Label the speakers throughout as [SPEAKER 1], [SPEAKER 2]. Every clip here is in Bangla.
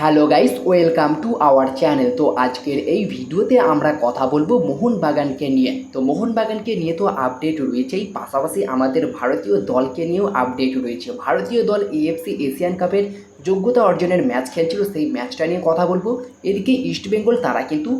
[SPEAKER 1] Hello guys, welcome to our channel. তো আজকের এই ভিডিওতে আমরা কথা বলব মোহনবাগানকে নিয়ে। তো মোহনবাগানকে নিয়ে তো আপডেট রয়েছেই, পাশাপাশি আমাদের ভারতীয় দলকে নিয়েও আপডেট রয়েছে। ভারতীয় দল এএফসি এশিয়ান কাপের যোগ্যতা অর্জনের ম্যাচ খেলছিল, সেই ম্যাচটা নিয়ে কথা বলব। এদিকে ইস্টবেঙ্গল তারা কিন্তু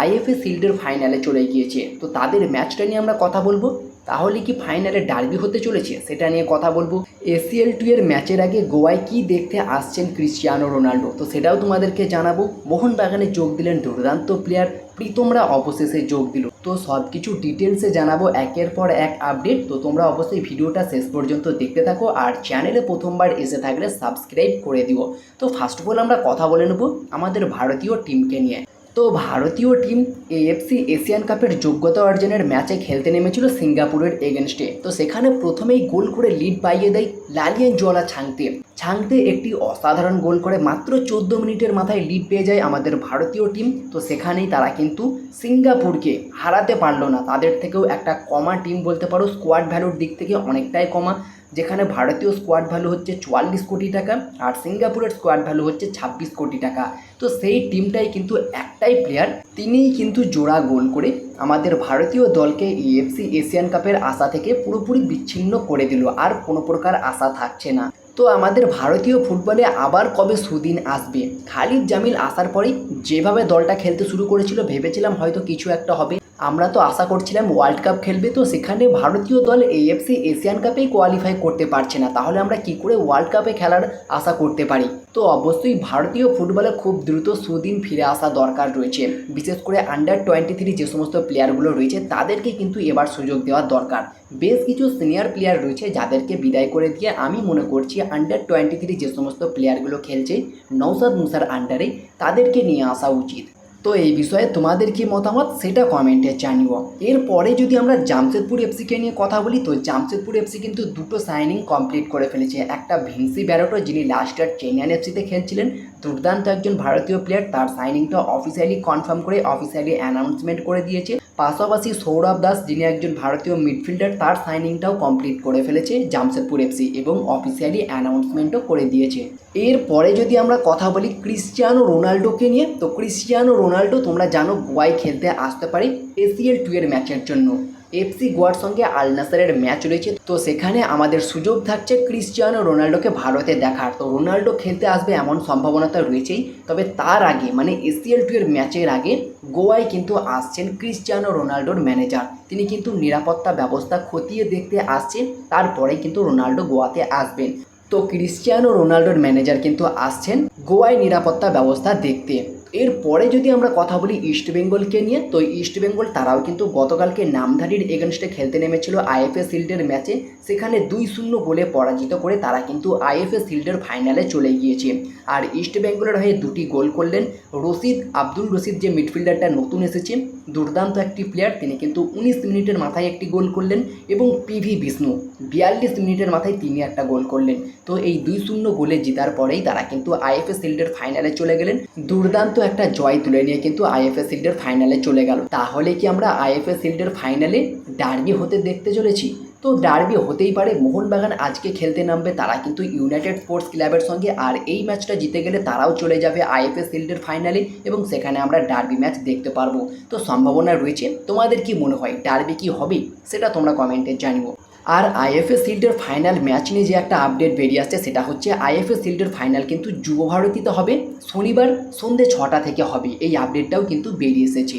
[SPEAKER 1] আইএফএ শিল্ডের ফাইনালে চলে গিয়েছে। তো তাদের ম্যাচটা নিয়ে আমরা কথা বলব। তাহলে কি ফাইনালে ডার্বি হতে চলেছে? সেটা নিয়ে কথা বলব। এসিএল টু এর ম্যাচের আগে গোয়ায় কি দেখতে আসছেন ক্রিশ্চিয়ানো রোনাল্ডো? তো সেটাও তোমাদেরকে জানাব। মোহনবাগানে যোগ দিলেন দুর্দান্ত প্লেয়ার প্রীতমরা অবশেষে যোগ দিল। তো সব কিছু ডিটেলসে জানাব। একের পর এক আপডেট তো তোমরা অবশ্যই ভিডিওটা শেষ পর্যন্ত দেখতে থাকো আর চ্যানেলে প্রথমবার এসে থাকলে সাবস্ক্রাইব করে দিও। তো ফার্স্ট অফ অল আমরা কথা বলে নেব আমাদের ভারতীয় টিমকে নিয়ে। তো ভারতীয় টিম এএফসি এশিয়ান কাপের যোগ্যতা অর্জনের ম্যাচে খেলতে নেমেছিল সিঙ্গাপুরের এগেনস্টে। তো সেখানে প্রথমেই গোল করে লিড পাইয়ে দেয় লালিয়ান জোয়ালা ছাংতে। ছাংতে একটি অসাধারণ গোল করে মাত্র চোদ্দ মিনিটের মাথায় লিড পেয়ে যায় আমাদের ভারতীয় টিম তো সেখানেই তারা কিন্তু সিঙ্গাপুরকে হারাতে পারল না। তাদের থেকেও একটা কমা টিম বলতে পারো স্কোয়াড ভ্যালুর দিক থেকে অনেকটাই কমা। যেখানে ভারতীয় স্কোয়াড ভ্যালু হচ্ছে চুয়াল্লিশ কোটি টাকা আর সিঙ্গাপুরের স্কোয়াড ভ্যালু হচ্ছে ছাব্বিশ কোটি টাকা। তো সেই টিমটাই কিন্তু একটাই প্লেয়ার তিনিই কিন্তু জোড়া গোল করে আমাদের ভারতীয় দলকে ইএফসি এশিয়ান কাপের আশা থেকে পুরোপুরি বিচ্ছিন্ন করে দিল, আর কোনো প্রকার আশা থাকছে না। তো আমাদের ভারতীয় ফুটবলে আবার কবে সুদিন আসবে? খালিদ জামিল আসার পরেই যেভাবে দলটা খেলতে শুরু করেছিল, ভেবেছিলাম হয়তো কিছু একটা হবে। আমরা তো আশা করছিলাম ওয়ার্ল্ড কাপ খেলবে, তো সেখানে ভারতীয় দল এএফসি এশিয়ান কাপেই কোয়ালিফাই করতে পারছে না। তাহলে আমরা কি করে ওয়ার্ল্ড কাপে খেলার আশা করতে পারি? তো অবশ্যই ভারতীয় ফুটবলে খুব দ্রুত সুদিন ফিরে আসা দরকার রয়েছে। বিশেষ করে আন্ডার টোয়েন্টি থ্রি যে সমস্ত প্লেয়ারগুলো রয়েছে, তাদেরকে কিন্তু এবার সুযোগ দেওয়া দরকার। বেশ কিছু সিনিয়র প্লেয়ার রয়েছে যাদেরকে বিদায় করে দিয়ে আমি মনে করছি আন্ডার টোয়েন্টি থ্রি যে সমস্ত প্লেয়ারগুলো খেলছে নৌসাদ মুসার আন্ডারে তাদেরকে নিয়ে আসা উচিত। তো এই বিষয়ে তোমাদের কি মতামত? সেটা কমেন্টে জানিও। এরপরে যদি আমরা জামশেদপুর এফসিকে নিয়ে কথা বলি, তো জামশেদপুর এফসি কিন্তু দুটো সাইনিং কমপ্লিট করে ফেলেছে। একটা ভিনসি ব্যারোটো, যিনি লাস্ট ইয়ার চেন্নাইন এফসিতে খেলছিলেন। দুর্দান্ত একজন ভারতীয় প্লেয়ার তার সাইনিংটা অফিসিয়ালি কনফার্ম করে অফিসিয়ালি অ্যানাউন্সমেন্ট করে দিয়েছে। পাশাপাশি সৌরভ দাস, যিনি একজন ভারতীয় মিডফিল্ডার তার সাইনিংটাও কমপ্লিট করে ফেলেছে জামশেদপুর এফসি এবং অফিসিয়ালি অ্যানাউন্সমেন্টও করে দিয়েছে। এরপরে যদি আমরা কথা বলি ক্রিশ্চিয়ানো রোনাল্ডোকে নিয়ে, তো ক্রিশ্চিয়ানো রোনাল্ডো তোমরা জানো গোয়ায় খেলতে আসতে পারে এসিএল টু এর ম্যাচের জন্য। এফসি গোয়ার সঙ্গে আল নাসারের ম্যাচ রয়েছে। তো সেখানে আমাদের সুযোগ থাকছে ক্রিশ্চিয়ানো রোনাল্ডোকে ভারতে দেখার। তো রোনাল্ডো খেলতে আসবে এমন সম্ভাবনাটা রয়েছেই। তবে তার আগে মানে এসিএল টু এর ম্যাচের আগে গোয়ায় কিন্তু আসছেন ক্রিশ্চিয়ানো রোনাল্ডোর ম্যানেজার। তিনি কিন্তু নিরাপত্তা ব্যবস্থা খতিয়ে দেখতে আসছেন তারপরে কিন্তু রোনাল্ডো গোয়াতে আসবেন। তো ক্রিশ্চিয়ানো রোনাল্ডোর ম্যানেজার কিন্তু আসছেন গোয়ায় নিরাপত্তা ব্যবস্থা দেখতে। এরপরে যদি আমরা কথা বলি ইস্টবেঙ্গলকে নিয়ে, তো ইস্টবেঙ্গল তারাও কিন্তু গতকালকে নামধারীর এগেনস্টে খেলতে নেমেছিল আইএফএ শিল্ডের ম্যাচে সেখানে দুই শূন্য গোলে পরাজিত করে তারা কিন্তু আইএফএ শিল্ডের ফাইনালে চলে গিয়েছে। আর ইস্টবেঙ্গলের হয়ে দুটি গোল করলেন রশিদ, আব্দুল রশিদ যে মিডফিল্ডারটা নতুন এসেছে, দুর্দান্ত একটি প্লেয়ার তিনি কিন্তু উনিশ মিনিটের মাথায় একটি গোল করলেন এবং পিভি বিষ্ণু বিয়াল্লিশ মিনিটের মাথায় তিনি একটা গোল করলেন। তো এই দুই শূন্য গোলে জেতার পরেই তারা কিন্তু আইএফএ শিল্ডের ফাইনালে চলে গেলেন। দুর্দান্ত একটা জয় তুলে নিয়ে কিন্তু আইএফএ শিল্ডের ফাইনালে চলে গেল। তাহলে কি আমরা আইএফএ শিল্ডের ফাইনালে ডার্বি হতে দেখতে চলেছি? তো ডার্বি হতেই পারে, মোহনবাগান আজকে খেলতে নামবে, তারা কিন্তু ইউনাইটেড স্পোর্টস ক্লাবের সঙ্গে, আর এই ম্যাচটা জিতে গেলে তারাও চলে যাবে আইএফএ শিল্ডের ফাইনালে এবং সেখানে আমরা ডার্বি ম্যাচ দেখতে পারব। তো সম্ভাবনা রয়েছে, তোমাদের কি মনে হয় ডার্বি কি হবে? সেটা তোমরা কমেন্টে জানিও। আর আইএফএ শিল্ডের ফাইনাল ম্যাচ নিয়ে যে একটা আপডেট বেরিয়ে আসছে, সেটা হচ্ছে আইএফএ শিল্ডের ফাইনাল কিন্তু যুব ভারতীতে হবে, শনিবার সন্ধে ছটা থেকে হবে, এই আপডেটটাও কিন্তু বেরিয়ে এসেছে।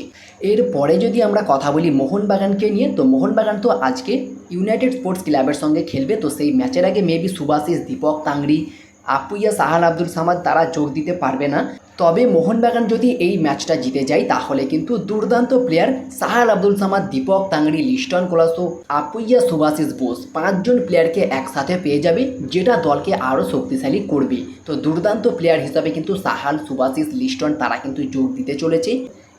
[SPEAKER 1] এরপরে যদি আমরা কথা বলি মোহনবাগানকে নিয়ে, তো মোহনবাগান তো আজকে ইউনাইটেড স্পোর্টস ক্লাবের সঙ্গে খেলবে, তো সেই ম্যাচের আগে মেবি সুভাশিস দীপক তাংড়ি আপুইয়া সাহাল আব্দুল সামাদ তারা যোগ দিতে পারবে না। তবে মোহনবাগান যদি এই ম্যাচটা জিতে যায়, তাহলে কিন্তু দুর্দান্ত প্লেয়ার সাহাল আব্দুল সামাদ, দীপক তাংড়ি, লিস্টন কোলাসো আপুইয়া সুভাশিস বোস পাঁচজন প্লেয়ারকে একসাথে পেয়ে যাবে, যেটা দলকে আরও শক্তিশালী করবে। তো দুর্দান্ত প্লেয়ার হিসাবে কিন্তু সাহাল সুভাশিস লিস্টন তারা কিন্তু যোগ দিতে চলেছে।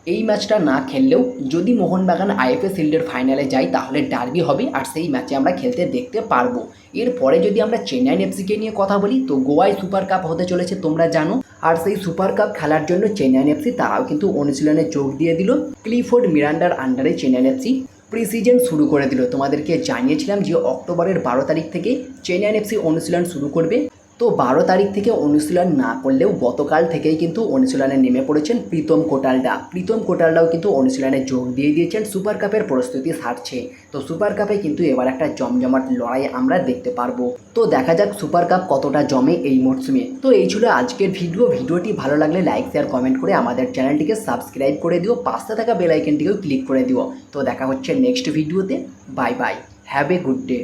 [SPEAKER 1] এই ম্যাচটা না খেললেও যদি মোহনবাগান আইএফএ শিল্ডের ফাইনালে যায়, তাহলে ডার্বি হবে আর সেই ম্যাচে আমরা খেলতে দেখতে পারব। এরপরে যদি আমরা চেন্নাইন এফসিকে নিয়ে কথা বলি, তো গোয়ায় সুপার কাপ হতে চলেছে তোমরা জানো। আর সেই সুপার কাপ খেলার জন্য চেন্নাইন এফসি তারাও কিন্তু অনুশীলনে যোগ দিয়ে দিল। ক্লিফোর্ড মিরান্ডার আন্ডারে চেন্নাইন এফসি প্রি সিজন শুরু করে দিল। তোমাদেরকে জানিয়েছিলাম যে অক্টোবরের বারো তারিখ থেকে চেন্নাইন এফসি অনুশীলন শুরু করবে। তো বারো তারিখ থেকে অনুশীলন না করলেও গতকাল থেকেই কিন্তু অনুশীলনে নেমে পড়েছেন প্রীতম কোটালদা। প্রীতম কোটালদাও কিন্তু অনুশীলনে যোগ দিয়ে দিয়েছেন, সুপার কাপের প্রস্তুতি সারছে। তো সুপার কাপে কিন্তু এবার একটা জমজমাট লড়াই আমরা দেখতে পারব। তো দেখা যাক সুপার কাপ কতটা জমে এই মরশুমে তো এই ছিল আজকের ভিডিও। ভিডিওটি ভালো লাগলে লাইক, শেয়ার, কমেন্ট করে আমাদের চ্যানেলটিকে সাবস্ক্রাইব করে দিও। পাশে থাকা বেল আইকনটিকেও ক্লিক করে দিও। তো দেখা হচ্ছে নেক্সট ভিডিওতে। Bye bye. Have a good day.